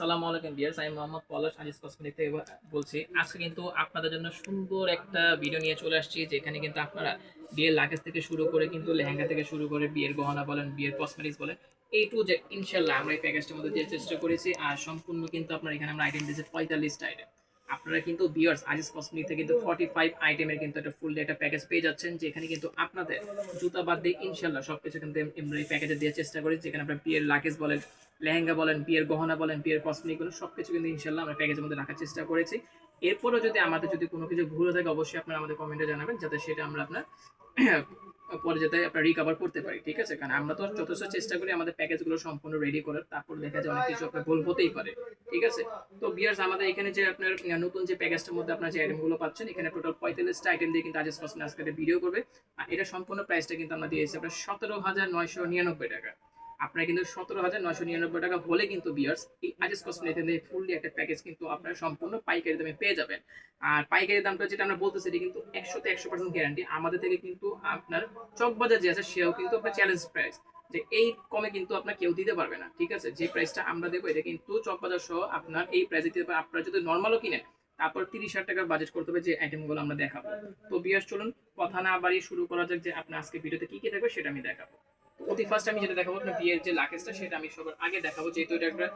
সালামু আলাইকুম বিয়ার্স আমি মোহাম্মদ পলাশ, আজিজ কসমেটিক থেকে বলছি। আজকে কিন্তু আপনাদের জন্য সুন্দর একটা ভিডিও নিয়ে চলে আসছি, যেখানে কিন্তু আপনারা বিয়ের লাগেজ থেকে শুরু করে কিন্তু লেহেঙ্গা থেকে শুরু করে বিয়ের গহনা বলেন, বিয়ের কসমেটিক্স বলেন এই টু যে ইনশাল্লাহ আমরা এই প্যাকেজটার মধ্যে দিয়ে চেষ্টা করেছি। আর সম্পূর্ণ কিন্তু আপনার এখানে আমরা আইটেম দিয়েছি পঁয়তাল্লিশটা আইটেম আপনারা কিন্তু বিয়ার্স আজিজ কসমেটিক থেকে কিন্তু ফর্টি ফাইভ আইটেমের কিন্তু একটা ফুল একটা প্যাকেজ পেয়ে যাচ্ছেন, যেখানে কিন্তু আপনাদের জুতা বাদ দিয়ে ইনশাল্লাহ সব কিছু কিন্তু এই প্যাকেজে দেওয়ার চেষ্টা করি, যেখানে আপনার বিয়ের লাগেজ বলেন লেহেঙ্গা বলেন বিয়ের গহনা বলেন বিয়ের কসমেটিক বলেন সব কিছু কিন্তু ইনশাল্লাহ আমরা প্যাকেজের মধ্যে রাখার চেষ্টা করেছি। এরপরও যদি আমাদের যদি কোনো কিছু ভুল থাকে, অবশ্যই আপনারা আমাদের কমেন্টে জানাবেন, যাতে সেটা আমরা আপনার পরে যাতে আপনার রিকভার করতে পারি, ঠিক আছে? কারণ আমরা তো যথেষ্ট চেষ্টা করি আমাদের প্যাকেজগুলো সম্পূর্ণ রেডি করার, তারপর দেখা যায় অনেক কিছু আপনার ভুল হতেই পারে, ঠিক আছে? তো বিয়ার্স আমাদের এখানে যে আপনার নতুন যে প্যাকেজটার মধ্যে আপনার যে আইটেমগুলো পাচ্ছেন, এখানে টোটাল পঁয়তাল্লিশটা আইটেম দিয়ে কিন্তু আজেস আজকে ভিডিও করবে। আর এটা সম্পূর্ণ প্রাইসটা কিন্তু আমরা দিয়েছি আপনার সতেরো হাজার নয়শো নিরানব্বই টাকা। আপনার কিন্তু সতেরো হাজার নয়শো নিরানব্বই টাকা হলে কিন্তু বিয়ার্স এই আজিস কসমেটিক ফুললি একটা প্যাকেজ কিন্তু আপনার সম্পূর্ণ পাইকারি দামে পেয়ে যাবেন। আর পাইকারি দামটা যেটা আমরা বলতেছি, এটি কিন্তু একশোতে একশো পার্সেন্ট গ্যারান্টি আমাদের থেকে কিন্তু আপনার চকবাজার যে আছে, সেও কিন্তু আপনার চ্যালেঞ্জ প্রাইস যে এই কমে কিন্তু আপনার কেউ দিতে পারবে না, ঠিক আছে? যে প্রাইসটা আমরা দেবো, এটা কিন্তু চকবাজার সহ আপনার এই প্রাইসে দিতে পারবে। আপনারা যদি নর্মালও কিনেন, তারপর তিরিশ হাজার টাকা বাজেট করতে হবে যে আইটেমগুলো আমরা দেখাবো। তো বিয়ার্স চলুন, কথা না বাড়িয়ে শুরু করা যাক যে আপনার আজকে ভিডিওতে কি কি থাকবে সেটা আমি দেখাবো। অতি ফার্স্ট আমি যেটা দেখাবো আপনার বিয়ের যে লাকেজটা সেটা আমি সবার আগে দেখাবো, যেহেতু এটা একটা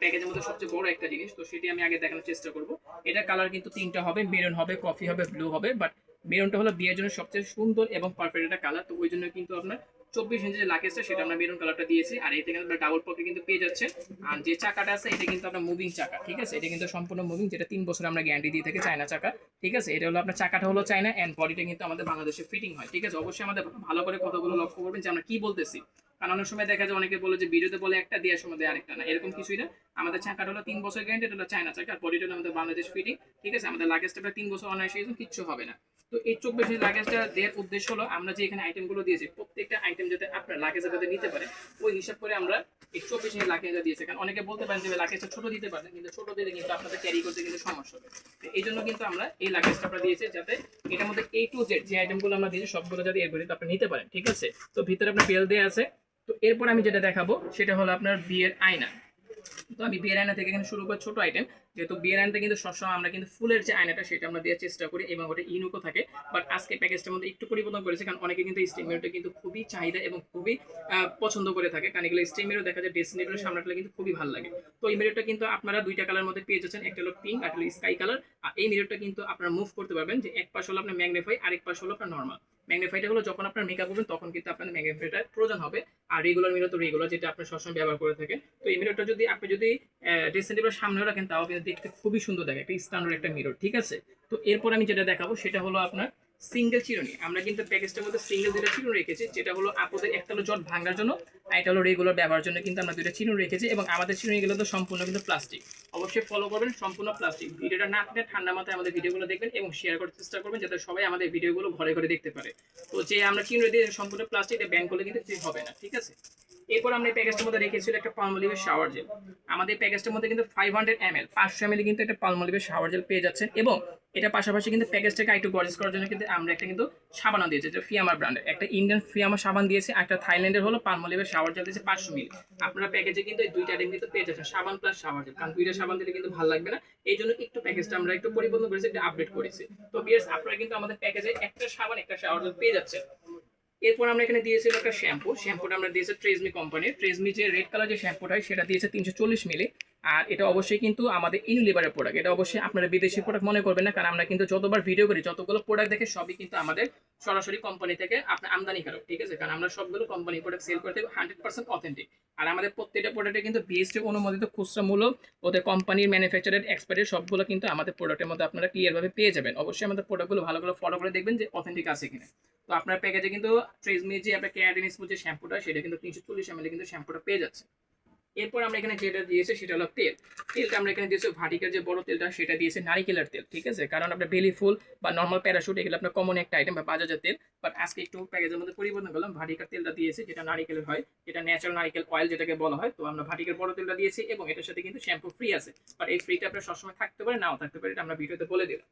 প্যাকেজের মধ্যে সবচেয়ে বড় একটা জিনিস, তো সেটি আমি আগে দেখানোর চেষ্টা করব। এটা কালার কিন্তু তিনটা হবে মেরুন হবে কফি হবে ব্লু হবে বাট মেরুনটা হলো বিয়ের জন্য সবচেয়ে সুন্দর এবং পারফেক্ট একটা কালার তো ওই জন্য কিন্তু আপনার চব্বিশ ইঞ্চি যে সেটা আমরা মেরুন কালারটা দিয়েছি। আর এতে কিন্তু ডাবল পকে কিন্তু পেয়ে যাচ্ছে। আর যে চাকাটা আছে, এটা কিন্তু আপনার মুভিং চাকা, ঠিক আছে? এটা কিন্তু সম্পূর্ণ মুভিং যেটা তিন বছর আমরা গ্যারান্টি দিয়ে থাকি চায়না চাকা, ঠিক আছে? এটা হলো আপনার চাকাটা হলো চায়না অ্যান্ড বডিটা কিন্তু আমাদের বাংলাদেশে ফিটিং হয়, ঠিক আছে? অবশ্যই আমাদের ভালো করে কথাগুলো লক্ষ্য করবেন যে আমরা কি বলতেছি। কারণ অনেক সময় দেখা যায় অনেকে বলে যে ভিডিওতে বলে একটা দেওয়ার সময় দেয় আরেকটা না। এরকম কিছুই না। আমাদের চাকাটা হলো তিন বছর গ্যারান্টি এটা চায়না চাকা। বডিটা আমাদের বাংলাদেশ ফিটিং ঠিক আছে? আমাদের লাগেজটা তিন বছর অনায়াসে কিচ্ছু হবে না। তো এই চব্বিশ ইঞ্চি লাগেজটা দেওয়ার উদ্দেশ্য হলো আমরা যে এখানে আইটেমগুলো দিয়েছি, প্রত্যেকটা আইটেম যাতে আপনার লাগেজে যাতে নিতে পারে, ওই হিসাব করে আমরা এই চব্বিশ ইঞ্চি লাগেজটা দিয়েছি। কারণ অনেকে বলতে পারেন যে লাগেজটা ছোট দিতে পারেন কিন্তু ছোট দিলে কিন্তু আপনাদের ক্যারি করতে কিন্তু সমস্যা হবে। এই জন্য কিন্তু আমরা এই লাগেজটা আমরা দিয়েছি যাতে এটার মধ্যে এই টু জেড যে আইটেমগুলো আমরা দিয়েছি, সবগুলো যাতে এর ভিতরে আপনি নিতে পারেন, ঠিক আছে? তো ভিতরে আপনার বেল দেওয়া আছে তো এরপর আমি যেটা দেখাবো, সেটা হলো আপনার বিয়ের আয়না। তো আমি বিয়ের আয়না থেকে এখানে শুরু করে ছোট আইটেম যেহেতু বিয়ের আয়নাটা কিন্তু সবসময় আমরা কিন্তু ফুলের যে আয়নাটা, সেটা আমরা দেওয়ার চেষ্টা করি এবং ওটা ইনুকো থাকে। বাট আজকে প্যাকেজটার মধ্যে একটু পরিবর্তন করেছে, কারণ অনেকে কিন্তু মিররটা কিন্তু খুবই চাহিদা এবং খুবই পছন্দ করে থাকে। কারণ এগুলো স্টিম দেখা যায় ড্রেসিং টেবিলের সামনেটা কিন্তু খুবই ভালো লাগে। তো এই মিররটা কিন্তু আপনারা দুইটা কালার মধ্যে পেয়ে যাচ্ছেন। একটা হলো পিঙ্ক আর হলো স্কাই কালার আর এই মিররটা কিন্তু আপনারা মুভ করতে পারবেন যে এক পাশ হলো আপনার ম্যাগনিফাই আরেক পাশ হলো আপনার নর্মাল ম্যাগনিফাইটা হলো যখন আপনার মেকআপ করবেন, তখন কিন্তু আপনার ম্যাগনিফাইটার প্রয়োজন হবে। আর রেগুলার মিরর তো রেগুলার যেটা আপনি সবসময় ব্যবহার করে থাকেন। তো এই মিররটা যদি আপনি যদি ড্রেসিং টেবিলের সামনে রাখেন, তাও কিন্তু দেখতে খুবই সুন্দর দেখে। একটা স্ট্যান্ডার্ড একটা মিরর ঠিক আছে? তো এরপর আমি যেটা দেখাবো, সেটা হলো আপনার সিঙ্গেল চিরুনি আমরা কিন্তু প্যাকেজটার মধ্যে সিঙ্গেল দুইটা চিরুনি রেখেছি, যেটা হলো আপনাদের একটা হলো জট ভাঙার জন্য, আর এটা হলো রেগুলার ব্যবহারের জন্য কিন্তু আমরা দুইটা চিরুনি রেখেছি, এবং আমাদের চিরুনিগুলো তো সম্পূর্ণ কিন্তু প্লাস্টিক অবশ্যই ফলো করবেন, সম্পূর্ণ প্লাস্টিক ভিডিওটা না থাকলে ঠান্ডা মাথায় আমাদের ভিডিওগুলো দেখবেন এবং শেয়ার করার চেষ্টা করবেন, যাতে সবাই আমাদের ভিডিওগুলো ঘরে ঘরে দেখতে পারে। তো যে আমরা চিরুনি দিয়ে সম্পূর্ণ প্লাস্টিক এটা ব্যান করলে কিন্তু হবে না, ঠিক আছে? এরপর আমরা এই প্যাকেজটার মধ্যে রেখেছিল একটা পালমলিভের শাওয়ার জেল আমাদের প্যাকেজটার মধ্যে কিন্তু ফাইভ হান্ড্রেড এম এল পাঁচশো এম কিন্তু একটা পালমলিভের শাওয়ার জেল পেয়ে যাচ্ছেন, এবং এটা পাশাপাশি কিন্তু প্যাকেজটাকে একটু গর্জেস করার জন্য কিন্তু আমরা একটা কিন্তু সাবানও দিয়েছি যেটা ফিয়ামার ব্র্যান্ডের একটা ইন্ডিয়ান ফিয়ামার সাবান দিয়েছে, একটা থাইল্যান্ডের হলো পালমলিভের শাওয়ার জেল দিয়েছে পাঁচশো মিলি আপনারা প্যাকেজে কিন্তু এই দুইটা আইটেম কিন্তু পেয়ে যাচ্ছেন, সাবান প্লাস শাওয়ার জেল কারণ দুইটা সাবান দিলে কিন্তু ভালো লাগবে না। এই জন্য একটু প্যাকেজটা আমরা একটু পরিবর্তন করেছি, একটু আপডেট করেছি। তো বিয়ার্স আপনারা কিন্তু আমাদের প্যাকেজে একটা সাবান, একটা শাওয়ার জেল পেয়ে যাচ্ছেন। এরপর আমরা এখানে দিয়েছিল একটা শ্যাম্পু শ্যাম্পুটা আমরা দিয়েছি ট্রেজমি কোম্পানির ট্রেজমি যে রেড কালার যে শ্যাম্পুটা হয়, সেটা দিয়েছে তিনশো চল্লিশ মিলি আর এটা অবশ্যই কিন্তু আমাদের ইউনিলিভারের প্রোডাক্ট এটা অবশ্যই আপনারা বিদেশি প্রোডাক্ট মনে করবেন না, কারণ আমরা কিন্তু যতবার ভিডিও করি, যতগুলো প্রোডাক্ট দেখে সবই কিন্তু আমাদের সরাসরি কোম্পানি থেকে আপনার আমদানিকারক ঠিক আছে? কারণ আমরা সবগুলো কোম্পানি প্রোডাক্ট সেল করে থাকি হান্ড্রেড পার্সেন্ট অথেন্টিক আর আমাদের প্রত্যেকটা প্রোডাক্টে কিন্তু বিএসটি অনুমোদিত খুচরা মূল্য, ওদের কোম্পানির ম্যানুফ্যাকচারের এক্সপায়ারের সবগুলো কিন্তু আমাদের প্রোডাক্টের মধ্যে আপনারা ক্লিয়ারভাবে পেয়ে যাবেন। অবশ্যই আমাদের প্রোডাক্টগুলো ভালো করে ফলো করে দেখবেন যে অথেন্টিক আছে কিনা। তো আপনার প্যাকেজে কিন্তু ট্রেজমি যে আপনার কেয়ারিন স্মুথ যে শ্যাম্পুটা সেটা কিন্তু তিনশো চল্লিশ এমএল কিন্তু শ্যাম্পুটা পেয়ে যাচ্ছে। এরপর আমরা এখানে যেটা দিয়েছি সেটা হলো তেল। তেলটা আমরা এখানে দিয়েছি ভাটিকার যে বড় তেলটা, সেটা দিয়েছে নারিকেলের তেল, ঠিক আছে? কারণ আপনার বেলি ফুল বা নর্মাল প্যারাশুট এগুলো আপনার কমন একটা আইটেম বা বাজাজের তেল। বাট আজকে একটু প্যাকেজের মধ্যে পরিবর্তন করলাম। ভাটিকার তেলটা দিয়েছি, যেটা নারিকেলের হয়। যেটা ন্যাচারাল নারিকেল অয়েল যেটাকে বলা হয়। তো আমরা ভাটিকার বড় তেলটা দিয়েছি এবং এটার সাথে কিন্তু শ্যাম্পু ফ্রি আছে। বাট এই ফ্রিটা আপনার সবসময় থাকতে পারে, নাও থাকতে পারে, এটা আমরা ভিডিওতে বলে দিলাম।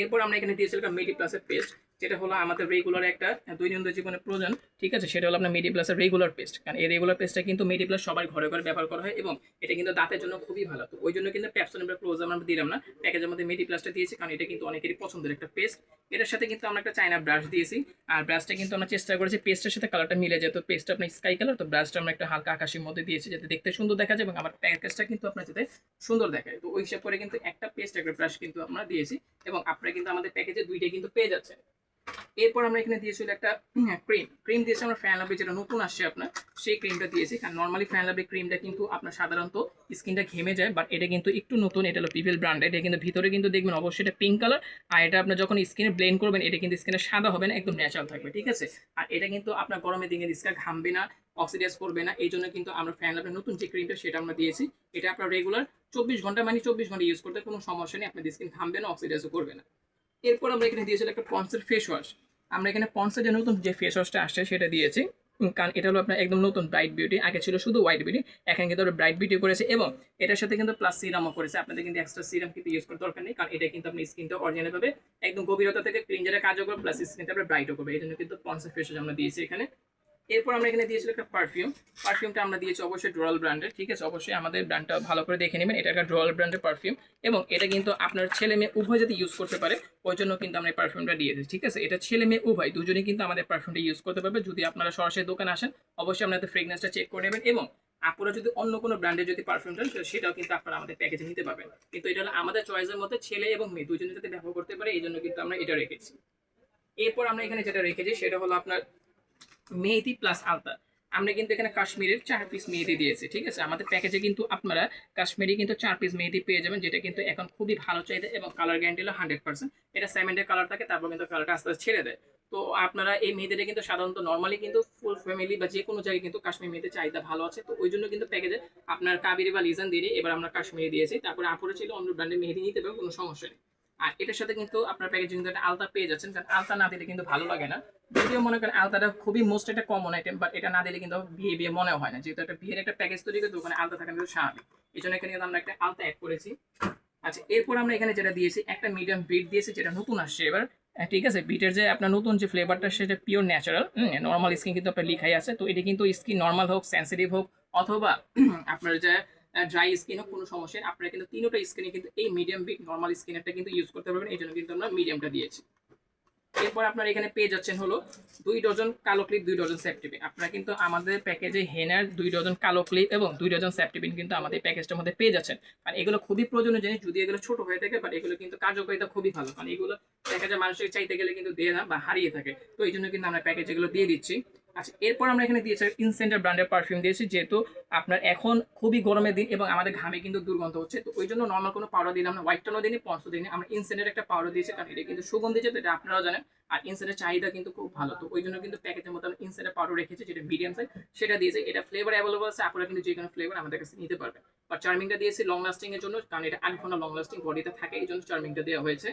এরপর আমরা এখানে দিয়েছিলাম মেডি প্লাসের পেস্ট যেটা হলো আমাদের রেগুলার একটা দৈনন্দিন জীবনে প্রয়োজন, ঠিক আছে? সেটা হলো আপনার মেডি প্লাসের রেগুলার পেস্ট কারণ এই রেগুলার পেস্টটা কিন্তু মেডি প্লাস সবার ঘরে ঘরে ব্যবহার করা হয় এবং এটা কিন্তু দাঁতের জন্য খুবই ভালো। তো ওই জন্য কিন্তু প্যাপসন আমরা ক্লোজ আমরা দিলাম না। প্যাকেজের মধ্যে মেডি প্লাসটা দিয়েছি, কারণ এটা কিন্তু অনেকেরই পছন্দের একটা পেস্ট এটার সাথে কিন্তু আমরা একটা চাইনা ব্রাশ দিয়েছি, আর ব্রাশটা কিন্তু আমরা চেষ্টা করেছি পেস্টের সাথে কালারটা মিলে যেত পেস্টটা আপনার স্কাই কালার তো ব্রাশটা আমরা একটা হালকা আকাশের মধ্যে দিয়েছি যাতে দেখতে সুন্দর দেখা যায় এবং আমার প্যাকেজটা কিন্তু আপনার যাতে সুন্দর দেখায় তো ওই হিসাব করে কিন্তু একটা পেস্ট একটা ব্রাশ কিন্তু আমরা দিয়েছি এবং আপনারা কিন্তু আমাদের প্যাকেজে দুইটাই কিন্তু পেয়ে যাচ্ছেন। এরপর আমরা এখানে দিয়েছিল একটা ক্রিম ক্রিম দিয়েছি আমরা ফ্যান লাভলি যেটা নতুন আসছে আপনার, সেই ক্রিমটা দিয়েছি। কারণ নর্মালি ফ্যান লাভলি ক্রিমটা কিন্তু আপনার সাধারণত স্কিনটা ঘেমে যায় বাট এটা কিন্তু একটু নতুন, এটা হলো পিভিল ব্র্যান্ড এটা কিন্তু ভিতরে কিন্তু দেখবেন অবশ্যই এটা পিঙ্ক কালার আর এটা আপনার যখন স্কিনে ব্লেন্ড করবেন, এটা কিন্তু স্কিনে সাদা হবে না, একদম ন্যাচারাল থাকবে, ঠিক আছে? আর এটা কিন্তু আপনার গরমের দিনে স্কিন ঘামবে না অক্সিডাইজ করবে না, এই জন্য কিন্তু আমরা ফ্যান লাভের নতুন যে ক্রিমটা সেটা আমরা দিয়েছি, এটা আপনার রেগুলার চব্বিশ ঘণ্টা মানে চব্বিশ ঘণ্টা ইউজ করতে কোনো সমস্যা নেই, আপনার স্কিন ঘামবে না অক্সিডাইজও করবে না। এরপর আমরা এখানে দিয়েছিলাম একটা পন্সের ফেস ওয়াশ আমরা এখানে পন্সের যে নতুন যে ফেস ওয়াশটা আসছে সেটা দিয়েছি। কারণ এটা হলো আপনার একদম নতুন ব্রাইট বিউটি আগে ছিল শুধু হোয়াইট বিউটি এখানে কিন্তু ব্রাইট বিউটি করেছে এবং এটার সাথে কিন্তু প্লাস সিরামও করেছে। আপনাদের কিন্তু এক্সট্রা সিরাম কিন্তু ইউজ করার দরকার নেই, কারণ এটা কিন্তু আপনি স্কিনটা অরিজিনাল পাবে একদম গভীরতা থেকে ক্লিনজারের কাজও করবে প্লাস স্কিনটা আপনার ব্রাইটও করবে। এই জন্য কিন্তু পন্সের ফেস ওয়াশ আমরা দিয়েছি এখানে। এরপর আমরা এখানে দিয়েছিলাম একটা পারফিউম পারফিউমটা আমরা দিয়েছি অবশ্যই ড্রোয়াল ব্র্যান্ডের ঠিক আছে? অবশ্যই আমাদের ব্র্যান্ডটা ভালো করে দেখে নেবেন। এটা একটা ড্রোয়াল ব্র্যান্ডের পারফিউম এবং এটা কিন্তু আপনার ছেলে মেয়ে উভয় যাতে ইউজ করতে পারে, ওই জন্য কিন্তু আমরা এই পারফিউমটা দিয়েছি, ঠিক আছে? এটা ছেলে মেয়ে উভয়, দুজনেই কিন্তু আমাদের পারফিউমটা ইউজ করতে পারবে। যদি আপনারা সরাসরি দোকানে আসেন, অবশ্যই আপনাদের ফ্রেগনেন্সটা চেক করে নেবেন এবং আপনারা যদি অন্য কোনো ব্র্যান্ডের যদি পারফিউম চান সেটাও কিন্তু আপনারা আমাদের প্যাকেজে নিতে পারবেন। কিন্তু এটা হলো আমাদের চয়েসের মধ্যে ছেলে এবং মেয়ে দুজনে যাতে ব্যবহার করতে পারে, এই জন্য কিন্তু আমরা এটা রেখেছি। এরপর আমরা এখানে যেটা রেখেছি, সেটা হলো আপনার মেহেদি প্লাস আলতা। আমরা কিন্তু এখানে কাশ্মীরের চার পিস মেহেদি দিয়েছি, ঠিক আছে? আমাদের প্যাকেজে কিন্তু আপনারা কাশ্মীরি কিন্তু চার পিস মেহেদি পেয়ে যাবেন, যেটা কিন্তু এখন খুবই ভালো চাহিদা এবং কালার গ্যারান্টি হলো হান্ড্রেড পার্সেন্ট এটা সেমেন্টের কালার থাকে, তারপর কিন্তু কালারটা আস্তে আস্তে ছেড়ে দেয়। তো আপনারা এই মেয়েদের কিন্তু সাধারণত নর্মালি কিন্তু ফুল ফ্যামিলি বা যে কোনো জায়গায় কিন্তু কাশ্মীর মেয়েদের চাহিদা ভালো আছে। তো ওই জন্য কিন্তু প্যাকেজে আপনার কাবেরি বা লিজন দিয়ে এবার আমরা কাশ্মীরি দিয়েছি। তারপরে আপুরে ছিল, অন্য ব্র্যান্ডের মেহেদি নিতে পারবে, কোনো সমস্যা নেই। আর এটার সাথে কিন্তু আপনার প্যাকেজে কিন্তু একটা আলতা পেয়ে যাচ্ছেন, কারণ আলতা না দিলে কিন্তু ভালো লাগে না। যদিও মনে করেন আলতাটা খুবই মোস্ট একটা কমন আইটেম বাট এটা না দিলে কিন্তু বিয়ে বিয়ে মনে হয় না। যেহেতু একটা বিয়ের একটা প্যাকেজ তৈরি করে ওখানে আলতা থাকা কিন্তু স্বাভাবিক। এই জন্য এখানে আমরা একটা আলতা অ্যাড করেছি। আচ্ছা এরপর আমরা এখানে যেটা দিয়েছি, একটা মিডিয়াম বিট দিয়েছি, যেটা নতুন আসছে এবার। ঠিক আছে বিটের যে আপনার নতুন যে ফ্লেভারটা সেটা পিওর ন্যাচারাল নর্মাল স্কিন কিন্তু আপনার লিখাই আছে। তো এটা কিন্তু স্কিন নর্মাল হোক সেন্সিটিভ হোক, অথবা, আপনার যে ড্রাই স্কিন হোক, কোনো সমস্যা নেই। আপনারা কিন্তু তিনোটা স্কিনে কিন্তু এই মিডিয়াম বিট নর্মাল স্কিনেরটা কিন্তু ইউজ করতে পারবেন। এই জন্য কিন্তু আমরা মিডিয়ামটা দিয়েছি। এরপর আপনার এখানে পেয়ে যাচ্ছেন হলো দুই ডজন কালো ক্লিপ দুই ডজন সেপটিপিন আপনারা কিন্তু আমাদের প্যাকেজে হেনার দুই ডজন কালো ক্লিপ এবং দুই ডজন সেপটিপিন কিন্তু আমাদের প্যাকেজটার মধ্যে পেয়ে যাচ্ছেন। আর এগুলো খুবই প্রয়োজনীয় জিনিস। যদি এগুলো ছোট হয়ে থাকে বাট এগুলো কিন্তু কার্যকারিতা খুবই ভালো। কারণ এগুলো দেখা যায় মানুষের চাইতে গেলে কিন্তু দেয় না বা হারিয়ে থাকে। তো এই জন্য কিন্তু আমরা প্যাকেজ এগুলো দিয়ে দিচ্ছি। আচ্ছা এরপর আমরা এখানে দিয়েছি ইনসেন্টার ব্র্যান্ডের পারফিউম দিয়েছি, যেহেতু আপনার এখন খুবই গরমের দিন এবং আমাদের ঘামে কিন্তু দুর্গন্ধ হচ্ছে। তো ওই জন্য নর্মাল কোনো পাউডার দিলাম না হোয়াইট টোনও দিনই পঞ্চ দিনই আমরা ইনসেন্টের একটা পাউডার দিয়েছি, কারণ এটা কিন্তু সুগন্ধি যেটা এটা আপনারাও জানেন। আর ইনসেন্টের চাহিদা কিন্তু খুব ভালো। তো ওই জন্য কিন্তু প্যাকেজের মধ্যে আমরা ইনসেন্টের পাউডার রেখেছি, যেটা মিডিয়াম সাইজ সেটা দিয়েছি। এটা ফ্লেভার অ্যাভেলেবল আছে, আপনারা কিন্তু যে কোনো ফ্লেভার আমাদের কাছে নিতে পারবেন। আর চার্মিংটা দিয়েছি লং লাস্টিং এর জন্য, কারণ এটা আট ঘণ্টা লং লাস্টিং বডিতে থাকে, এই জন্য চার্মিংটা দেওয়া হয়েছে।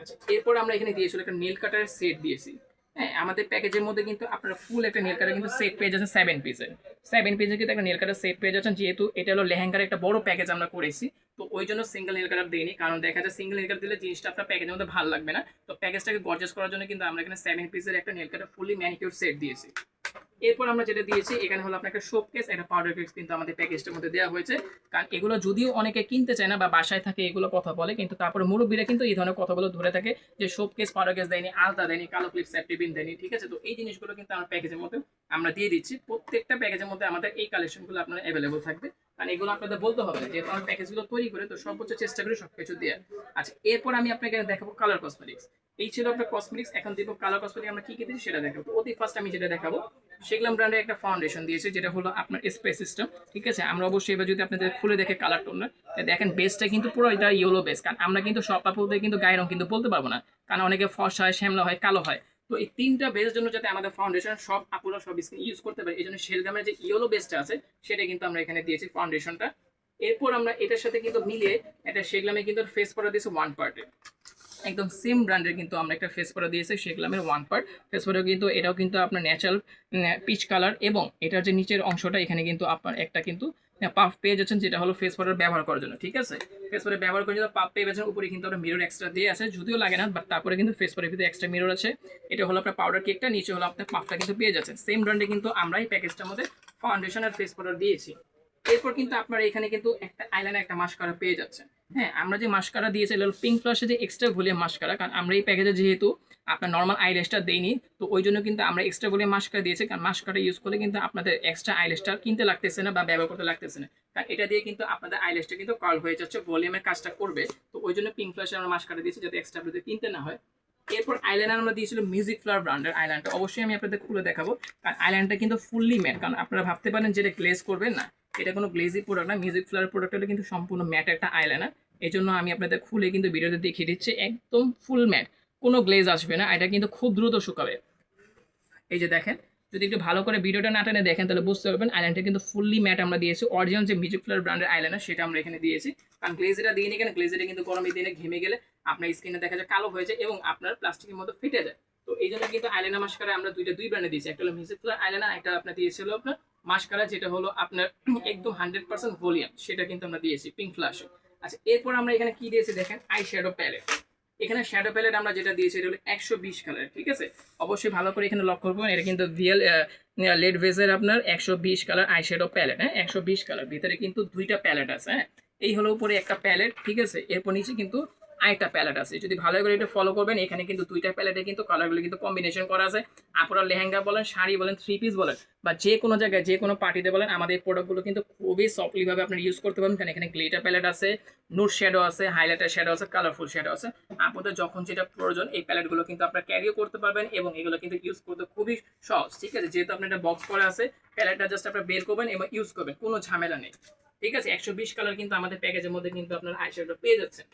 আচ্ছা এরপর আমরা এখানে দিয়েছিল একটা নেল কাটার সেট দিয়েছি। হ্যাঁ আমাদের প্যাকেজের মধ্যে কিন্তু আপনার ফুল একটা নেল কাটার কিন্তু সেট পেয়ে যাচ্ছেন সেভেন পিসের সেভেন পিসে কিন্তু একটা নেল কাটার সেট পেয়ে যাচ্ছেন, যেহেতু এটা হলো লেহেঙ্গার একটা বড় প্যাকেজ আমরা করেছি। তো ওই জন্য সিঙ্গেল নেল কাটার দিইনি, কারণ দেখা যায় সিঙ্গেল নেল কাটার দিলে জিনিসটা আপনার প্যাকেজের মধ্যে ভালো লাগবে না। তো প্যাকেজটাকে গর্জেস করার জন্য কিন্তু আমরা এখানে সেভেন পিসের একটা nail cutter fully manicure set দিয়েছি। এরপর আমরা যেটা দিয়েছি, এখানে হলো আপনার একটা শোকেস একটা পাউডার কেস কিন্তু আমাদের প্যাকেজটার মধ্যে দেওয়া হয়েছে। কারণ এগুলো যদিও অনেকে কিনতে চায় না বা বাসায় থাকে, এগুলো কথা বলে, কিন্তু তারপরে মুরব্বীরা কিন্তু এই ধরনের কথাগুলো ধরে থাকে যে শোপ কেস পাউডার কেস দেয়নি, আলতা দেয়নি, কালো ক্লিপ সেফটিবিন দেয়নি, ঠিক আছে? তো এই জিনিসগুলো কিন্তু আমরা প্যাকেজের মধ্যে আমরা দিয়ে দিচ্ছি। প্রত্যেকটা প্যাকেজের মধ্যে আমাদের এই কালেকশনগুলো আপনার অ্যাভেলেবল থাকবে। কারণ এগুলো আপনাদের বলতে হবে না যেহেতু আমরা প্যাকেজগুলো তৈরি করে তো সর্বোচ্চ চেষ্টা করি সব কিছু দেওয়ার আচ্ছা এরপর আমি আপনাকে দেখাবো কালার কসমেটিক্স এই ছিল আপনার কসমেটিক্স এখন দিব কালার কসমেটিক আমরা কি কি দিচ্ছি সেটা দেখাবো। অতি ফার্স্ট আমি যেটা দেখাবো সেগলাম ব্র্যান্ডের একটা ফাউন্ডেশন দিয়েছে, যেটা হলো আপনার স্প্রে সিস্টেম ঠিক আছে? আমরা অবশ্যই এবার যদি আপনাদের খুলে দেখে কালার টোন দেখেন বেসটা কিন্তু পুরো এটা ইয়েলো বেস কারণ আমরা কিন্তু সব আপুদের কিন্তু গায়ের রং কিন্তু বলতে পারব না, কারণ অনেকে ফর্সা হয়, শ্যামলা হয়, কালো হয়। তো এই তিনটা বেস জন্য যাতে আমাদের ফাউন্ডেশন সব আপুরা সব স্কিন ইউজ করতে পারে, এই জন্য শেলগামের যে ইয়েলো বেসটা আছে, সেটা কিন্তু আমরা এখানে দিয়েছি ফাউন্ডেশনটা এরপর আমরা এটার সাথে কিন্তু মিলিয়ে একটা শেগলামে কিন্তু ফেস করা দিয়েছি ওয়ান পার্টে একদম সেম ব্র্যান্ডের কিন্তু আমরা একটা ফেস পরা দিয়েছি শেখলামের ওয়ান পার্ট ফেস পরা কিন্তু, এটাও কিন্তু আপনার ন্যাচারাল পিচ কালার এবং এটার যে নিচের অংশটা, এখানে কিন্তু আপনার একটা কিন্তু পাফ পেয়ে যাচ্ছেন, যেটা হলো ফেস পাউডার ব্যবহার করার জন্য, ঠিক আছে? ফেস পাউডার ব্যবহার করার জন্য পাফ পেয়ে যাচ্ছেন, উপরে কিন্তু আপনার মিরর এক্সট্রা দিয়ে আছে, যদিও লাগে না বাট তারপরে কিন্তু ফেস পাউডার ভিতরে এক্সট্রা মিরর আছে। এটা হলো আপনার পাউডার কেকটা নিচে হলো আপনার পাফটা কিন্তু পেয়ে যাচ্ছেন। সেম ব্র্যান্ডে কিন্তু আমরা এই প্যাকেজটার মধ্যে ফাউন্ডেশন আর ফেস পাউডার দিয়েছি। এরপর কিন্তু আপনারা এখানে কিন্তু একটা আইলাইনার একটা মাস্কারা পেয়ে যাচ্ছেন। হ্যাঁ আমরা যে মাস্কারা দিয়েছি এটা পিঙ্ক ফ্লাশে যে এক্সট্রা ভলিউম মাস্কারা কারণ আমরা এই প্যাকেজে যেহেতু আপনার নর্মাল আইলেসটা দেইনি, তো ওই জন্য কিন্তু আমরা এক্সট্রা ভলিউম মাস্কারা দিয়েছি, কারণ মাস্কারা ইউজ করলে কিন্তু আপনাদের এক্সট্রা আইলেসটা কিনতে লাগতেছে না বা ব্যবহার করতে লাগতেছে না। কারণ এটা দিয়ে কিন্তু আপনাদের আইলেসটা কিন্তু কার্ল হয়ে যাচ্ছে ভলিউমের কাজটা করবে। তো ওই জন্য পিঙ্ক ফ্লাশে আমরা মাস্কারা দিয়েছি, যাতে এক্সট্রা আপনাদের কিনতে না হয়। এরপর আইল্যান্ড আমরা দিয়েছিল মিউজিক ফ্লাওয়ার ব্র্যান্ডের আইল্যান্ডটা অবশ্যই আমি আপনাদের খুলে দেখাবো, কারণ আইল্যান্ডটা কিন্তু ফুললি ম্যাট কারণ আপনারা ভাবতে পারেন যেটা গ্লেজ করবেন না। এটা কোনো গ্লেজি প্রোডাক্ট না মিউজিক ফ্লাওয়ার প্রোডাক্ট হলে কিন্তু সম্পূর্ণ ম্যাট একটা আইল্যান্ডার এই জন্য আমি আপনাদের খুলে কিন্তু ভিডিওতে দেখিয়ে দিচ্ছি, একদম ফুল ম্যাট কোনো গ্লেজ আসবে না এটা কিন্তু খুব দ্রুত শুকাবে। এই যে দেখেন, যদি একটু ভালো করে ভিডিওটা না টেনে দেখেন, তাহলে বুঝতে পারবেন আইল্যান্ডটা কিন্তু ফুললি ম্যাট আমরা দিয়েছি। অরিজিনাল যে মিউজিক ফ্লার ব্র্যান্ডের আইল্যান্ডার সেটা আমরা এখানে দিয়েছি। কারণ গ্লেজেটা দিয়ে নিই কেন? গ্লেজেটা কিন্তু গরমের দিনে ঘেমে গেলে আপনার স্কিনে দেখা যায় কালো হয়ে যায় এবং আপনার প্লাস্টিকের মতো ফেটে যায়। তো এই জন্য কিন্তু আইল্যান্ডার মাস্কারা আমরা দুইটা, দুই ব্র্যান্ডে দিয়েছি। একটা হলো মিউজিক ফ্লার আইল্যান্ডার একটা আপনার দিয়েছিল আপনার মাস্কারা যেটা হলো আপনার একদম হান্ড্রেড পার্সেন্ট ভলিউম, সেটা কিন্তু আমরা দিয়েছি পিঙ্ক ফ্লাশে আচ্ছা এরপর আমরা এখানে কি দিয়েছি দেখেন? আই শ্যাডো প্যালেট এখানে শ্যাডো প্যালেট আমরা যেটা দিয়েছি, এটা হলো একশো বিশ কালার ঠিক আছে? অবশ্যই ভালো করে এখানে লক্ষ্য করবেন, এটা কিন্তু ভিএল লেড ভেজের আপনার একশো বিশ কালার আই শ্যাডো প্যালেট হ্যাঁ? একশো বিশ কালার ভিতরে কিন্তু দুইটা প্যালেট আছে হ্যাঁ? এই হলো উপরে একটা প্যালেট ঠিক আছে? এরপর নিচে কিন্তু আরেকটা প্যালেট আছে। যদি ভালো করে এটা ফলো করবেন, এখানে কিন্তু দুইটা প্যালেটে কিন্তু কালারগুলো কিন্তু কম্বিনেশন করা আছে। আপনারা লেহেঙ্গা বলেন, শাড়ি বলেন থ্রি পিস বলেন, বা যে কোনো জায়গায়, যে কোনো পার্টিতে বলেন, আমাদের এই প্রোডাক্টগুলো কিন্তু খুবই সফটলিভাবে আপনারা ইউজ করতে পারবেন। কারণ এখানে গ্লিটার প্যালেট আছে নুট শ্যাডো আছে হাইলাইটার শ্যাডো আছে কালারফুল শ্যাডো আছে। আপনাদের যখন যেটা প্রয়োজন, এই প্যালেটগুলো কিন্তু আপনারা ক্যারিও করতে পারবেন এবং এগুলো কিন্তু ইউজ করতে খুবই সহজ, ঠিক আছে? যেহেতু আপনার একটা বক্স করা আছে প্যালেটটা জাস্ট আপনারা বের করবেন এবং ইউজ করবেন, কোনো ঝামেলা নেই, ঠিক আছে? একশো বিশ কালার কিন্তু আমাদের প্যাকেজের মধ্যে কিন্তু আপনার আইশ্যাডো পেয়ে যাচ্ছেন।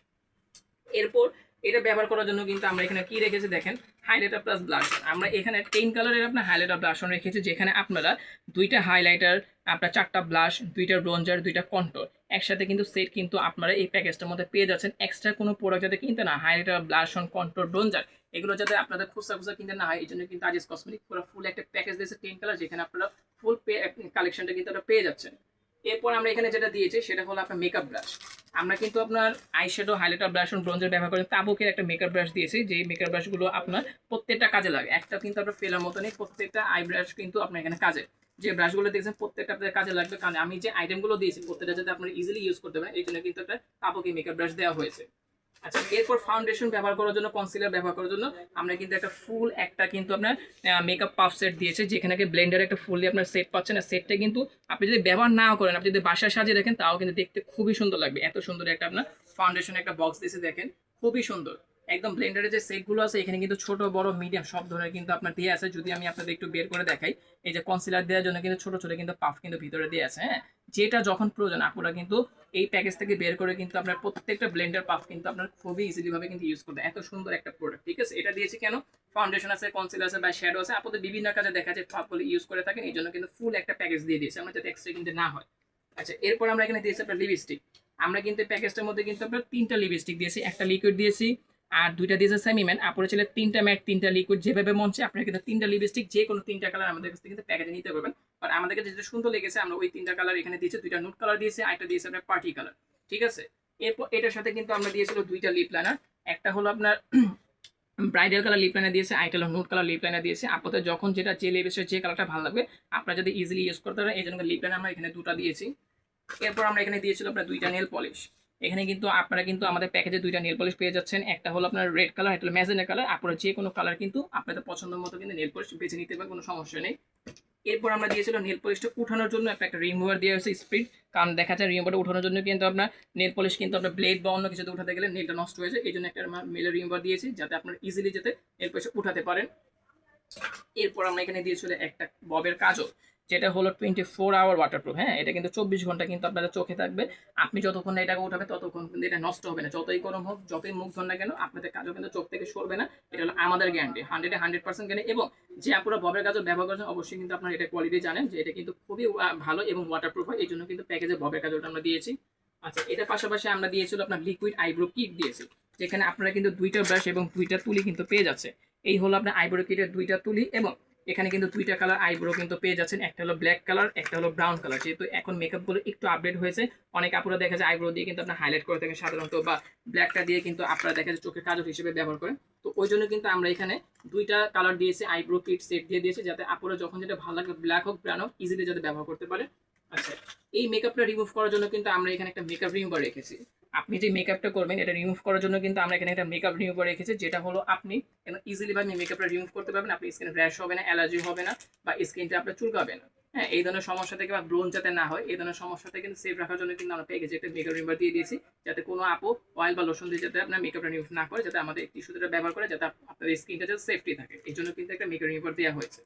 এরপর এটা ব্যবহার করার জন্য কিন্তু আমরা এখানে কি রেখেছি দেখেন হাইলাইটার প্লাস ব্লাশ আমরা এখানে টেন কালারের আপনার হাইলাইটার ব্লাশন রেখেছি, যেখানে আপনারা দুইটা হাইলাইটার আপনার চারটা ব্লাশ দুইটা ব্রঞ্জার দুইটা কন্ট্রোল একসাথে কিন্তু সেট কিন্তু আপনারা এই প্যাকেজটার মধ্যে পেয়ে যাচ্ছেন। এক্সট্রা কোনো প্রোডাক্ট যাতে কিনতে না হাইলাইটার ব্লাশন কন্ট্রোল ব্রঞ্জার এগুলো যাতে আপনাদের খুচরা খুচরা কিনতে না হয় এই জন্য কিন্তু আজিজ কসমেটিক পুরো ফুল একটা প্যাকেজ দিয়েছে টেন কালার যেখানে আপনারা ফুল কালেকশনটা কিন্তু পেয়ে যাচ্ছেন। এরপর আমরা এখানে যেটা দিয়েছি, সেটা হলো আপনার মেকআপ ব্রাশ আমরা কিন্তু আপনার আইশ্যাডো হাইলাইটার ব্রাশ এবং ব্রঞ্জের ব্যবহার করে তাবুকের একটা মেকআপ ব্রাশ দিয়েছি যে মেকআপ ব্রাশগুলো আপনার প্রত্যেকটা কাজে লাগে। একটা কিন্তু আপনার ফেলার মতো নেই প্রত্যেকটা আই ব্রাশ কিন্তু আপনার এখানে কাজে। যে ব্রাশগুলো দেখছেন, প্রত্যেকটা আপনাদের কাজে লাগবে। কারণ আমি যে আইটেমগুলো দিয়েছি, প্রত্যেকটা যাতে আপনার ইজিলি ইউজ করতে পারেন এই জন্য কিন্তু একটা তাবুকে মেকআপ ব্রাশ দেওয়া হয়েছে। আচ্ছা এরপর ফাউন্ডেশন ব্যবহার করার জন্য কনসিলার ব্যবহার করার জন্য আমরা কিন্তু একটা ফুল একটা কিন্তু আপনার মেকআপ পাফ সেট দিয়েছে, যেখানে ব্লেন্ডার একটা ফুললি আপনার সেট পাচ্ছেন। আর সেটটা কিন্তু আপনি যদি ব্যবহার না করেন, আপনি যদি বাসায় সাজিয়ে রাখেন তাও কিন্তু দেখতে খুবই সুন্দর লাগবে। এত সুন্দর একটা আপনার ফাউন্ডেশন একটা বক্স দিয়েছে, দেখেন, খুবই সুন্দর। একদম ব্লেন্ডারের যে সেটগুলো আছে, এখানে কিন্তু ছোট, বড় মিডিয়াম সব ধরনের কিন্তু আপনার দিয়ে আছে। যদি আমি আপনাদের একটু বের করে দেখাই, এই যে কনসিলার দেওয়ার জন্য কিন্তু ছোট ছোট কিন্তু পাফ কিন্তু ভিতরে দিয়ে আছে হ্যাঁ? যেটা যখন প্রয়োজন আপনারা কিন্তু এই প্যাকেজ থেকে বের করে কিন্তু আপনার প্রত্যেকটা ব্লেন্ডার পাফ কিন্তু আপনার খুবই ইজিলি ভাবে কিন্তু ইউজ করতে এত সুন্দর একটা প্রোডাক্ট ঠিক আছে? এটা দিয়েছি কেন? ফাউন্ডেশন আছে কনসিলার আছে বা শ্যাডো আছে আপনাদের বিভিন্ন কাজে দেখা যায় পাফগুলো ইউজ করে থাকেন এই জন্য কিন্তু ফুল একটা প্যাকেজ দিয়ে দিয়েছে, আমরা যাতে এক্সট্রা কিন্তু না হয়। আচ্ছা এরপর আমরা এখানে দিয়েছি আপনার লিপস্টিক আমরা কিন্তু প্যাকেজটার মধ্যে কিন্তু আপনার তিনটা লিপস্টিক দিয়েছি, একটা লিকুইড দিয়েছি আর দুইটা দিয়েছে সেমিম্যান আপনার ছিল তিনটা ম্যাট তিনটা লিকুইড যেভাবে মঞ্চে আপনারা কিন্তু তিনটা লিপস্টিক যে কোনো তিনটা কালার আমাদের কাছ কিন্তু প্যাকেজে নিতে পারবেন। আর আমাদেরকে যেটা সুন্দর লেগেছে, আমরা ওই তিনটা কালার এখানে দিয়েছি, দুইটা নুট কালার দিয়েছি একটা দিয়েছে আপনার পার্টি কালার ঠিক আছে? এরপর এটার সাথে কিন্তু আমরা দিয়েছিল দুইটা লিপ লাইনার একটা হলো আপনার ব্রাইডাল কালার লিপ লাইনার দিয়েছে আইটা হলো নুট কালার লিপ লাইনার দিয়েছে। আপাতত যখন যেটা যে লেবেসের যে কালারটা ভালো লাগবে, আপনারা যদি ইজিলি ইউজ করতে পারেন, এই জন্য লিপ লাইনার আমরা এখানে দুটো দিয়েছি। এরপর আমরা এখানে দিয়েছিল আপনার দুইটা নেল পলিশ এখানে কিন্তু আপনারা কিন্তু আমাদের প্যাকেজে দুইটা নেল পলিশ পেয়ে যাচ্ছেন। একটা হলো আপনার রেড কালার একটা হলো ম্যাজেন্ডা কালার আপনারা যে কোনো কালার কিন্তু আপনাদের পছন্দ মতো কিন্তু নেল পলিশ বেছে নিতে পারেন কোনো সমস্যা নেই। এরপর আমরা দিয়েছিল নেল পলিশটা উঠানোর জন্য একটা রিমুভার দেওয়া হয়েছে স্পিড কারণ দেখা যায় রিমুভারটা উঠানোর জন্য কিন্তু আপনার নেল পলিশ কিন্তু আপনার ব্লেড বা অন্য কিছুতে উঠাতে গেলে নেলটা নষ্ট হয়ে যায়। এই জন্য একটা মেলে রিমুভার দিয়েছি যাতে আপনার ইজিলি যাতে নেল পলিশ উঠাতে পারেন। এরপর আমরা এখানে দিয়েছিল একটা ববের কাজল। যেটা হলো টোয়েন্টি ফোর আওয়ার ওয়াটারপ্রুফ হ্যাঁ? এটা কিন্তু চব্বিশ ঘণ্টা কিন্তু আপনাদের চোখে থাকবে। আপনি যতক্ষণ না এটাকে উঠাবে ততক্ষণ কিন্তু এটা নষ্ট হবে না। যতই গরম হোক, যতই মুখ ধর না কেন, আপনাদের কাজও কিন্তু চোখ থেকে সরবে না। এটা হলো আমাদের গ্যারান্টি হান্ড্রেডে হান্ড্রেড পার্সেন্ট গ্যারান্টি এবং যে আপনারা ববের কাজল ব্যবহার করছেন, অবশ্যই কিন্তু আপনারা এটা কোয়ালিটি জানেন যে এটা কিন্তু খুবই ভালো এবং ওয়াটারপ্রুফ হয়। এই জন্য কিন্তু প্যাকেজে ববের কাজলটা আমরা দিয়েছি। আচ্ছা এটার পাশাপাশি আমরা দিয়েছিল আপনার লিকুইড আইব্রো কিট দিয়েছি, যেখানে আপনারা কিন্তু দুইটা ব্রাশ এবং দুইটা তুলি কিন্তু পেয়ে যাচ্ছে। এই হলো আপনার আইব্রো কিটের দুইটা তুলি এবং এখানে কিন্তু দুইটা কালার আইব্রো কিন্তু পেয়ে যাচ্ছেন। একটা হলো ব্ল্যাক কালার একটা হলো ব্রাউন কালার যেহেতু এখন মেকআপগুলো একটু আপডেট হয়েছে, অনেক আপুরা দেখা যায় আইব্রো দিয়ে কিন্তু আপনার হাইলাইট করে থাকেন সাধারণত বা ব্ল্যাকটা দিয়ে কিন্তু আপনারা দেখা যায় চোখের কাজক হিসেবে ব্যবহার করেন। তো ওই জন্য কিন্তু আমরা এখানে দুইটা কালার দিয়েছি আইব্রো কিট সেট দিয়ে দিয়েছি, যাতে আপুরা যখন যেটা ভালো লাগে ব্ল্যাক হোক ব্রাউন হোক ইজিলি যাতে ব্যবহার করতে পারে। আচ্ছা এই মেকআপটা রিমুভ করার জন্য কিন্তু আমরা এখানে একটা মেকআপ রিমুভার রেখেছি। আপনি যে মেকআপটা করবেন, এটা রিমুভ করার জন্য কিন্তু আমরা এখানে একটা মেকআপ রিমুভার রেখেছি, যেটা হলো আপনি ভাবে মেকআপটা রিমুভ করতে পারবেন আপনি র্যাশ হবে না অ্যালার্জি হবে না, বা স্কিনটা আপনার চুলকাবে না। হ্যাঁ এই ধরনের সমস্যা থেকে বা ব্রোন যাতে না হয়, এই ধরনের সমস্যা থেকে কিন্তু সেভ রাখার জন্য কিন্তু আমরা প্যাকেজে একটা মেকআপ রিমুভার দিয়ে দিয়েছি, যাতে কোনো আপু অয়েল বা লোশন দিয়ে যাতে আপনার মেকআপটা রিমুভ না করে, যাতে আমাদের টিস্যুটা ব্যবহার করে, যাতে আপ- আপনার স্কিনটা যাতে সেফটি থাকে। এই জন্য কিন্তু একটা মেকআপ রিমুভার দেওয়া হয়েছে।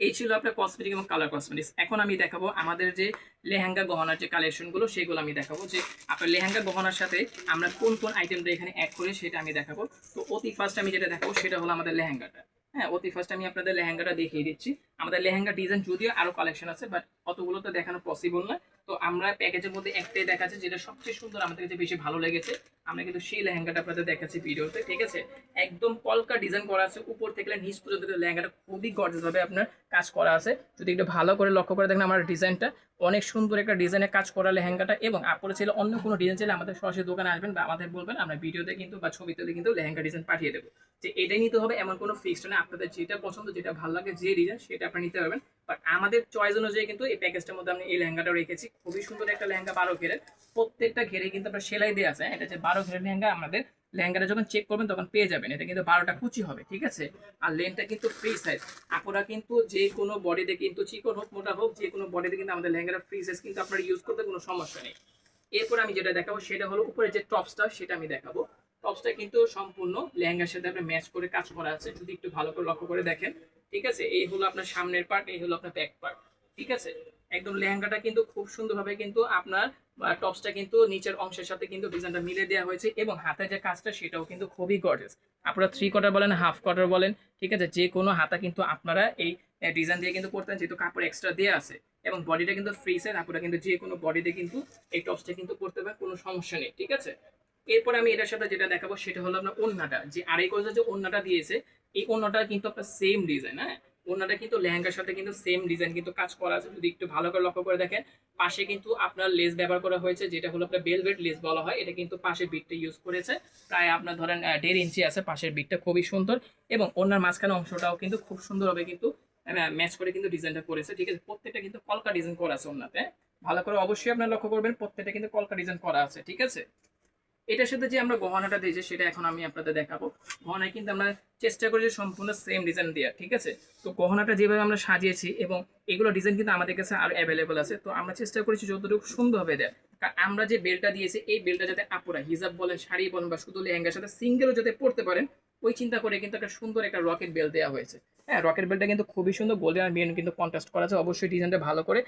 এই ছিল আপনার কসমেটিক এবং কালার কসমেটিক্স এখন আমি দেখাবো আমাদের যে লেহেঙ্গা গহনার যে কালেকশনগুলো সেগুলো আমি দেখাবো যে আপনার লেহেঙ্গা গহনার সাথে আমরা কোন কোন আইটেমটা এখানে অ্যাড করে সেটা আমি দেখাবো। তো অতি ফার্স্ট আমি যেটা দেখাবো সেটা হলো আমাদের লেহেঙ্গাটা। হ্যাঁ অতি ফার্স্ট আমি আপনাদের লেহেঙ্গাটা দেখিয়ে দিচ্ছি। আমাদের লেহেঙ্গা ডিজাইন যদিও আরও কালেকশন আছে বাট অতগুলো তো দেখানো পসিবল না। তো আমরা প্যাকেজের মধ্যে একটাই দেখাচ্ছি, যেটা সবচেয়ে সুন্দর, আমাদের কাছে বেশি ভালো লেগেছে। আমরা কিন্তু সেই লেহেঙ্গাটা আপনাদের দেখাচ্ছি ভিডিওতে, ঠিক আছে? একদম কলকা ডিজাইন করা আছে, উপর থেকে নিচ পর্যন্ত লেহেঙ্গাটা খুবই গর্জাস ভাবে আপনার কাজ করা আছে। যদি একটু ভালো করে লক্ষ্য করে দেখেন আমার ডিজাইনটা, অনেক সুন্দর একটা ডিজাইনের কাজ করা লেহেঙ্গাটা এবং আপনারা চাইলে অন্য কোনো ডিজাইন চাইলে আমাদের সরাসরি দোকানে আসবেন বা আমাদের বলবেন, আমরা ভিডিওতে কিন্তু বা ছবিতে কিন্তু লেহেঙ্গা ডিজাইন পাঠিয়ে দেবো। যে এটাই নিতে হবে, এমন কোনো ফিক্সড না। আপনাদের যেটা পছন্দ, যেটা ভালো লাগে, যে ডিজাইন সেটা আপনি নিতে পারবেন। বাট আমাদের চয়েস অনুযায়ী কিন্তু এই প্যাকেজটার মধ্যে আমি এই লেহেঙ্গাটা রেখেছি। খুবই সুন্দর একটা লেহেঙ্গা, বারো ঘেরের। প্রত্যেকটা ঘেরে কিন্তু আপনার সেলাই দেওয়া আছে? এটা যে বারো ঘেরের লেহেঙ্গা, আমাদের লেহেঙ্গাটা যখন চেক করবেন তখন পেয়ে যাবেন। এটা কিন্তু বারোটা কুচি হবে, ঠিক আছে? আর লেনটা কিন্তু ফ্রি সাইজ আপনারা কিন্তু যে কোনো বডিতে কিন্তু চিকন হোক, মোটা হোক, যে কোনো বডিতে কিন্তু আমাদের লেহেঙ্গাটা ফ্রি সাইজ কিন্তু আপনারা ইউজ করতে কোনো সমস্যা নেই। এরপর আমি যেটা দেখাবো সেটা হলো উপরে যে টপসটা সেটা আমি দেখাবো। টপসটা কিন্তু সম্পূর্ণ লেহেঙ্গার সাথে আপনার ম্যাচ করে কাজ করা আছে। যদি একটু ভালো করে লক্ষ্য করে দেখেন ঠিক আছে? এই হলো আপনার সামনের পার্ট এই হলো আপনার ব্যাক পার্ট ঠিক আছে? একদম লেহেঙ্গাটা কিন্তু খুব সুন্দরভাবে কিন্তু আপনার টপসটা কিন্তু নিচের অংশের সাথে কিন্তু ডিজাইনটা মিলে দেওয়া হয়েছে এবং হাতে যে কাজটা সেটাও কিন্তু খুবই গর্জেস আপনারা থ্রি কোয়ার্টার বলেন হাফ কোয়ার্টার বলেন, ঠিক আছে? যে কোনো হাতা কিন্তু আপনারা এই ডিজাইন দিয়ে কিন্তু করতেন, যেহেতু কাপড় এক্সট্রা দেওয়া আছে এবং বডিটা কিন্তু ফ্রি সাইজ আপনারা কিন্তু যে কোনো বডিতে কিন্তু এই টপসটা কিন্তু করতে পারেন, কোনো সমস্যা নেই, ঠিক আছে? এরপর আমি এটার সাথে যেটা দেখাবো সেটা হলো আপনার ওন্নাটা যে আড়াই গজের যে ওন্নাটা দিয়েছে, এই ওন্নাটা কিন্তু আপনার সেম ডিজাইন হ্যাঁ? ওন্নাটা কিন্তু লেহেঙ্গার সাথে কিন্তু সেম ডিজাইন কিন্তু কাজ করা আছে। যদি একটু ভালো করে লক্ষ্য করে দেখেন, পাশে কিন্তু আপনার লেস ব্যবহার করা হয়েছে, যেটা হলো আপনার বেলভেট লেস বলা হয়। এটা কিন্তু পাশের বিটটা ইউজ করেছে। প্রায় আপনার ধরেন দেড় ইঞ্চি আছে পাশের বিটটা খুবই সুন্দর। এবং ওনার মাঝখানে অংশটাও কিন্তু খুব সুন্দরভাবে কিন্তু ম্যাচ করে কিন্তু ডিজাইনটা করেছে, ঠিক আছে? প্রত্যেকটা কিন্তু কলকা ডিজাইন করা আছে ওনাতে হ্যাঁ? ভালো করে অবশ্যই আপনার লক্ষ্য করবেন, প্রত্যেকটা কিন্তু কলকা ডিজাইন করা আছে, ঠিক আছে? এটার সাথে যে আমরা গহনাটা দিয়েছি সেটা এখন আমি আপনাদের দেখাবো। গহনায় কিন্তু আমরা চেষ্টা করেছি সম্পূর্ণ সেম ডিজাইন দেওয়ার, ঠিক আছে? তো গহনাটা যেভাবে আমরা সাজিয়েছি এবং এগুলো ডিজাইন কিন্তু আমাদের কাছে আরও অ্যাভেলেবল আছে, তো আমরা চেষ্টা করেছি যতটুকু সুন্দরভাবে দেয় আমরা যে বেলটা দিয়েছি, এই বেলটা যাতে আপুরা হিজাব বলেন, শাড়ি বলেন বা শুধু লেহেঙ্গার সাথে সিঙ্গেলও যাতে পড়তে পারেন ওই চিন্তা করে কিন্তু একটা সুন্দর একটা রকেট বেল দেওয়া হয়েছে। হ্যাঁ রকেট বেলটা কিন্তু খুবই সুন্দর গোল্ডেন আর মেরুন কিন্তু কন্ট্রাস্ট করা আছে। অবশ্যই ডিজাইনটা ভালো করে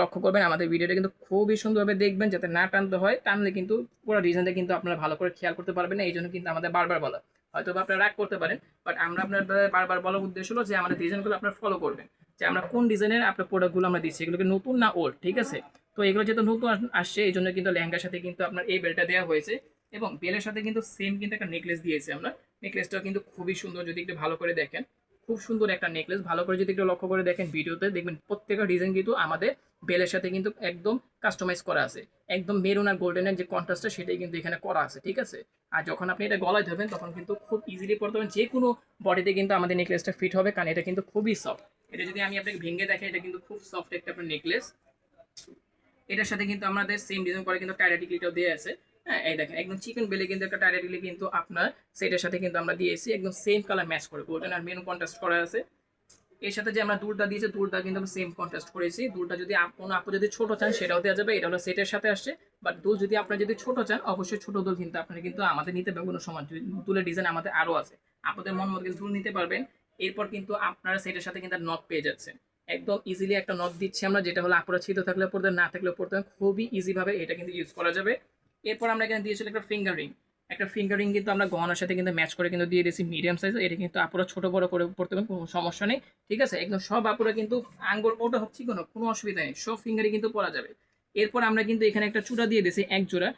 লক্ষ্য করবেন, আমাদের ভিডিওটা কিন্তু খুবই সুন্দরভাবে দেখবেন, যাতে না টানতে হয়। টানলে কিন্তু পুরো ডিজাইনটা কিন্তু আপনারা ভালো করে খেয়াল করতে পারবেন না এই জন্য কিন্তু আমাদের বারবার বলা। হয়তো বা আপনারা রাগ করতে পারেন বাট আমরা আপনার বারবার বলার উদ্দেশ্য হলো যে, আমাদের ডিজাইনগুলো আপনারা ফলো করবেন। যে, আমরা কোন ডিজাইনের আপনার প্রোডাক্টগুলো আমরা দিচ্ছি, এগুলোকে নতুন না ওল্ড ঠিক আছে? তো এগুলো যেহেতু নতুন আসছে এই জন্য কিন্তু লেহেঙ্গার সাথে কিন্তু আপনার এই বেলটা দেওয়া হয়েছে। এবং বেলের সাথে কিন্তু সেম কিন্তু একটা নেকলেস দিয়েছে আমরা। নেকলেসটাও কিন্তু খুবই সুন্দর, যদি একটু ভালো করে দেখেন। খুব সুন্দর একটা নেকলেস ভালো করে যদি একটু লক্ষ্য করে দেখেন ভিডিওতে, দেখবেন প্রত্যেকটা ডিজাইন কিন্তু আমাদের বেলের সাথে কিন্তু একদম কাস্টমাইজ করা আছে। একদম মেরুন আর গোল্ডেনের যে কন্ট্রাস্টটা সেটাই কিন্তু এখানে করা আছে, ঠিক আছে? আর যখন আপনি এটা গলায় ধরবেন, তখন কিন্তু খুব ইজিলি পড়তে পারবেন। যে কোনো বডিতে কিন্তু আমাদের নেকলেসটা ফিট হবে, কারণ এটা কিন্তু খুবই সফট এটা যদি আমি আপনাকে ভেঙে দেখে এটা কিন্তু খুব সফট একটা আপনার নেকলেস এটার সাথে কিন্তু আমাদের সেম ডিজাইন করে কিন্তু টাইরাটিকলিটাও দেওয়া আছে। হ্যাঁ এই দেখেন, একদম চিকেন বেলে কিন্তু একটা টাইরাটিকলি কিন্তু আপনার সেটার সাথে কিন্তু আমরা দিয়েছি একদম সেম কালার ম্যাচ করে। গোল্ডেন আর মেরুন কন্ট্রাস্ট করা আছে। এর সাথে যে আমরা দুলটা দিয়েছি দুলটা কিন্তু আমরা সেম কন্ট্রাস্ট করেছি। দুলটা যদি কোনো আপু যদি ছোট চান, সেটাও দেওয়া যাবে এটা হলো সেটের সাথে আসছে। বাট দুল যদি আপনারা যদি ছোট চান, অবশ্যই ছোট দুল কিন্তু আপনারা কিন্তু আমাদের নিতে পারবেন কোনো সময়। দুলের ডিজাইন আমাদের আরও আছে। আপনাদের মন মতো দুল নিতে পারবেন। এরপর কিন্তু আপনারা সেটের সাথে কিন্তু নট পেয়ে যাচ্ছেন। একদম ইজিলি একটা নট দিচ্ছি আমরা, যেটা হলো আপুরা ছিদ্র থাকলে পড়তে না থাকলে পড়তে খুবই ইজি ভাবে এটা কিন্তু ইউজ করা যাবে। এরপর আমরা এখানে দিয়েছিলাম একটা ফিঙ্গারিং একটা ফিঙ্গারিং কিন্তু আমরা গহনার সাথে কিন্তু ম্যাচ করে কিন্তু দিয়ে দিয়েছি মিডিয়াম সাইজ এটা কিন্তু আপুরা ছোট বড় করে পড়তে পারেন কোনো সমস্যা নেই। ঠিক আছে? একদম সব আপুরা কিন্তু আঙ্গুল মোটা হচ্ছে কোনো কোনো অসুবিধা নেই। সব ফিঙ্গারিং কিন্তু পরা যাবে। এরপর আমরা কিন্তু এখানে একটা চূড়া দিয়ে দিয়েছি, এক জোড়া।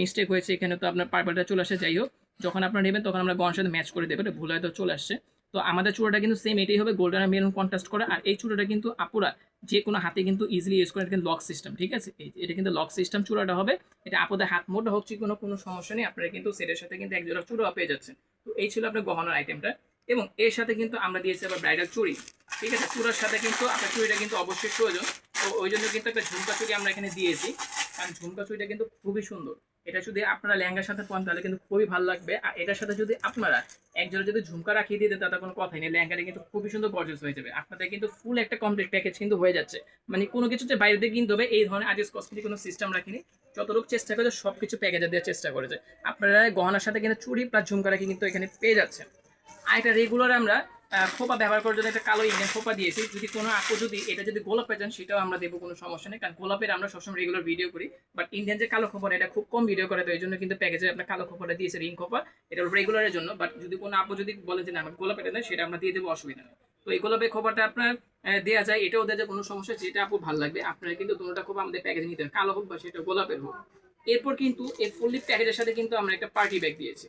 মিস্টেক হয়েছে এখানে, তো আপনার পার্পলটা চলে আসে, যাই হোক। যখন আপনারা নেবেন, তখন আমরা গহনার সাথে ম্যাচ করে দেবেন। ভুল হয়তো চলে আসছে। তো আমাদের চূড়াটা কিন্তু সেম এটাই হবে গোল্ডেন আর মেরুন কন্ট্রাস্ট করে। আর এই চূড়াটা কিন্তু আপুরা যে কোনো হাতে কিন্তু ইজিলি ইউজ করে এটা কিন্তু লক সিস্টেম ঠিক আছে? এটা কিন্তু লক সিস্টেম চূড়াটা হবে। এটা আপনাদের হাত মোটা হোক কোনো কোনো সমস্যা নেই, আপনারা কিন্তু সেটের সাথে কিন্তু এক জোড়া চূড়া পেয়ে যাচ্ছেন। তো এই ছিল আপনার গহনার আইটেমটা এবং এর সাথে কিন্তু আমরা দিয়েছি আবার ব্রাইডাল চুড়ি, ঠিক আছে? চূড়ার সাথে কিন্তু আপনার চুড়িটা কিন্তু অবশ্যই প্রয়োজন। তো ওই জন্য কিন্তু একটা ঝুমকা চুড়ি আমরা এখানে দিয়েছি। কারণ ঝুমকা চুড়িটা কিন্তু খুবই সুন্দর। এটা যদি আপনারা ল্যাঙ্গার সাথে পান তাহলে কিন্তু খুবই ভালো লাগবে। আর এটার সাথে যদি আপনারা একজোড়া যদি ঝুমকা রাখিয়ে দিতে, তাতে কোনো কথাই নেই। লেহেঙ্গাটা কিন্তু খুবই সুন্দর গর্জেস হয়ে যাবে। আপনাদের কিন্তু ফুল একটা কমপ্লিট প্যাকেজ কিন্তু হয়ে যাচ্ছে। মানে কোনো কিছু যে বাইরে দিয়ে কিনতে হবে, এই ধরনের আজকে কসমেটিক কোনো সিস্টেম রাখিনি। যতটুকু চেষ্টা করে সব কিছু প্যাকেজে দেওয়ার চেষ্টা করেছে। আপনারা গহনার সাথে কিন্তু চুরি প্লাস ঝুমকা রাখি কিন্তু এখানে পেয়ে যাচ্ছেন। আর এটা রেগুলার আমরা খোপা ব্যবহার করার জন্য একটা কালো ইন্ডিয়ান খোপা দিয়েছি। যদি কোনো আপু যদি এটা যদি গোলাপে চান সেটাও আমরা দেবো, কোনো সমস্যা নেই। কারণ গোলাপের আমরা সবসময় রেগুলার ভিডিও করি। বাট ইন্ডিয়ান যে কালো খোপা এটা খুব কম ভিডিও করে, তো এই জন্য কিন্তু প্যাকেজে আপনার কালো খোপাটা দিয়েছে রিং খোপা। এটা রেগুলারের জন্য বাট যদি কোনো আপু যদি বলেন যে, না আমার গোলাপ এটা সেটা আমরা দিয়ে দেবো, অসুবিধা নেই। তো এই গোলাপের খোপাটা আপনার দেওয়া যায়, এটাও দেওয়া যায়, কোনো সমস্যা যেটা আপু ভালো লাগবে, আপনারা কিন্তু দুটোটা খোপা আমাদের প্যাকেজে নিতে হবে কালো হোক বা সেটা গোলাপের হোক। এরপর কিন্তু এই ফুললি প্যাকেজের সাথে কিন্তু আমরা একটা পার্টি ব্যাগ দিয়েছি।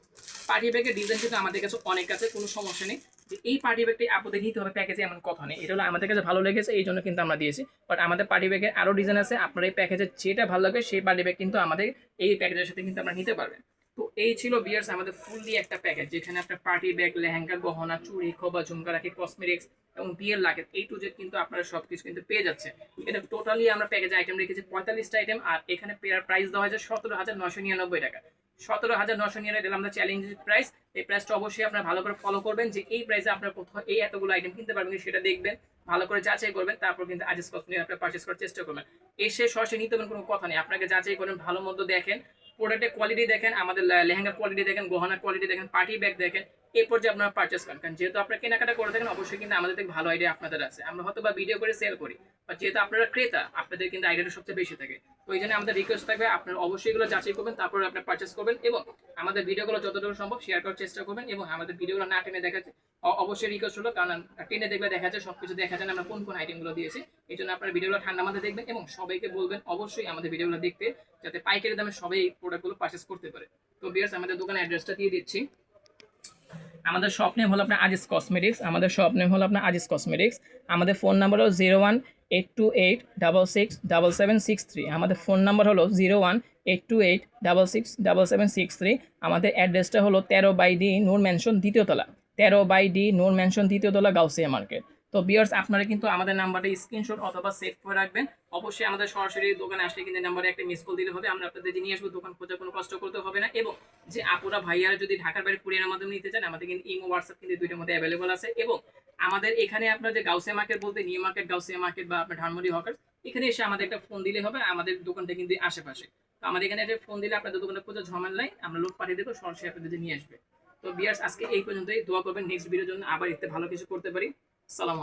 পার্টি ব্যাগের ডিজাইন কিন্তু আমাদের কাছে অনেক আছে, কোনো সমস্যা নেই। যে এই পার্টি ব্যাগটি আপনাদের নিতে হবে প্যাকেজে এমন কথা নেই। এটা হলো আমাদের কাছে ভালো লেগেছে, এই জন্য কিন্তু আমরা দিয়েছি। বাট আমাদের পার্টি ব্যাগের আরও ডিজাইন আছে, আপনার এই প্যাকেজে যেটা ভালো লাগে সেই পার্টি ব্যাগ কিন্তু আমাদের এই প্যাকেজের সাথে কিন্তু আমরা নিতে পারবেন। তো এই ছিল বিয়ার্স আমাদের ফুললি একটা প্যাকেজ যেখানে আপনার পার্টি ব্যাগ লেহেঙ্গা, গহনা, চুড়ি, খোবা, ঝুমকা রাখি কসমেটিক্স এবং বিয়ের লাগে এই টু জেড কিন্তু আপনারা সব কিছু কিন্তু পেয়ে যাচ্ছে এটা টোটালি আমরা প্যাকেজ আইটেম রেখেছি, পঁয়তাল্লিশটা আইটেম আর এখানে প্রাইস দেওয়া হয়েছে সতেরো হাজার নশো নিরানব্বই টাকা। সতেরো হাজার নশো নিরানব্বই আমরা চ্যালেঞ্জ প্রাইস এই প্রাইসটা অবশ্যই আপনারা ভালো করে ফলো করবেন যে এই প্রাইসে আপনার কোথাও এই এতগুলো আইটেম কিনতে পারবেন সেটা দেখবেন, ভালো করে যাচাই করবেন, তারপর কিন্তু আজেস নিয়ে আপনারা পারচেস করার চেষ্টা করবেন। এসে সরাসরি নিতে পারেন কোনো কথা নেই। আপনাকে যাচাই করেন, ভালো মন্দ দেখেন প্রোডাক্টের কোয়ালিটি দেখেন, আমাদের লেহেঙ্গার কোয়ালিটি দেখেন, গহনার কোয়ালিটি দেখেন পার্টি ব্যাগ দেখেন এরপর যে আপনারা পারচেস করেন। কারণ যেহেতু আপনারা কেনাকাটা করে থাকেন, অবশ্যই কিন্তু আমাদের থেকে ভালো আইডিয়া আপনাদের আছে। আমরা হয়তো বা ভিডিও করে সেল করি বা যেহেতু আপনারা ক্রেতা, আপনাদের কিন্তু আইডিয়াটা সবচেয়ে বেশি থাকে। তো এই জন্য আমাদের রিকোয়েস্ট থাকবে, আপনারা অবশ্যই এগুলো যাচাই করবেন, তারপরে আপনারা পারচেস করবেন এবং আমাদের ভিডিওগুলো যতটুকু সম্ভব শেয়ার করার চেষ্টা করবেন এবং আমাদের ভিডিওগুলো না টেনে দেখা অবশ্যই রিকোয়েস্ট হলো, কারণ টেনে দেখলে দেখা যায়, সবকিছু দেখা যায় আমরা কোন কোন আইটেমগুলো দিয়েছি। এই জন্য আপনারা ভিডিওগুলো ঠান্ডা মাথায় দেখবেন এবং সবাইকে বলবেন অবশ্যই আমাদের ভিডিওগুলো দেখতে, যাতে পাইকারি দামে সবাই এই প্রোডাক্টগুলো পারচেস করতে পারে। তো বিয়ার্স আমাদের দোকানের অ্যাড্রেসটা দিয়ে দিচ্ছি। আমাদের শপ নেম হলো আপনার আজিস কসমেটিক্স আমাদের শপ নেম হলো আপনার আজিস কসমেটিক্স আমাদের ফোন নাম্বার হলো zero one eight two eight double six double seven six three আমাদের ফোন নাম্বার হলো zero one eight two eight double six double seven six three আমাদের অ্যাড্রেসটা হলো তেরো বাই ডি নূর ম্যানশন দ্বিতীয়তলা, তেরো বাই ডি নূর ম্যানশন দ্বিতীয়তলা গাউসিয়া মার্কেট তো বিয়ার্স আপনারা কিন্তু আমাদের নাম্বারটা স্ক্রিনশট অথবা সেভ করে রাখবেন। অবশ্যই আমাদের সরাসরি দোকানে আসলে কিন্তু নাম্বারে একটা মিস কল দিলে হবে। আমরা আপনাদের নিয়ে আসব, দোকান খোঁজার কোনো কষ্ট করতে হবে না। এবং যে আপুরা, ভাইয়ারা যদি ঢাকার বাইরে কুরিয়ারের মাধ্যমে নিতে চান, আমাদের কিন্তু ইমো হোয়াটসঅ্যাপ কিন্তু দুইটার মধ্যে অ্যাভেলেবল আছে। এবং আমাদের এখানে আপনার যে গাউসিয়া মার্কেট বলতে নিউ মার্কেট গাউসিয়া মার্কেট বা আপনার ধানমন্ডি হকার এখানে এসে আমাদের একটা ফোন দিলে হবে। আমাদের দোকানটা কিন্তু আশেপাশে। তো আমাদের এখানে একটা ফোন দিলে আপনাদের দোকানে খোঁজা ঝামেলা নাই। আমরা লোক পাঠিয়ে দেবো, সরাসরি আপনাদের নিয়ে আসবে। তো বিয়ার্স আজকে এই পর্যন্তই। দোয়া করবেন নেক্সট ভিডিওর জন্য। আবার এতে ভালো কিছু করতে পারি। সালাম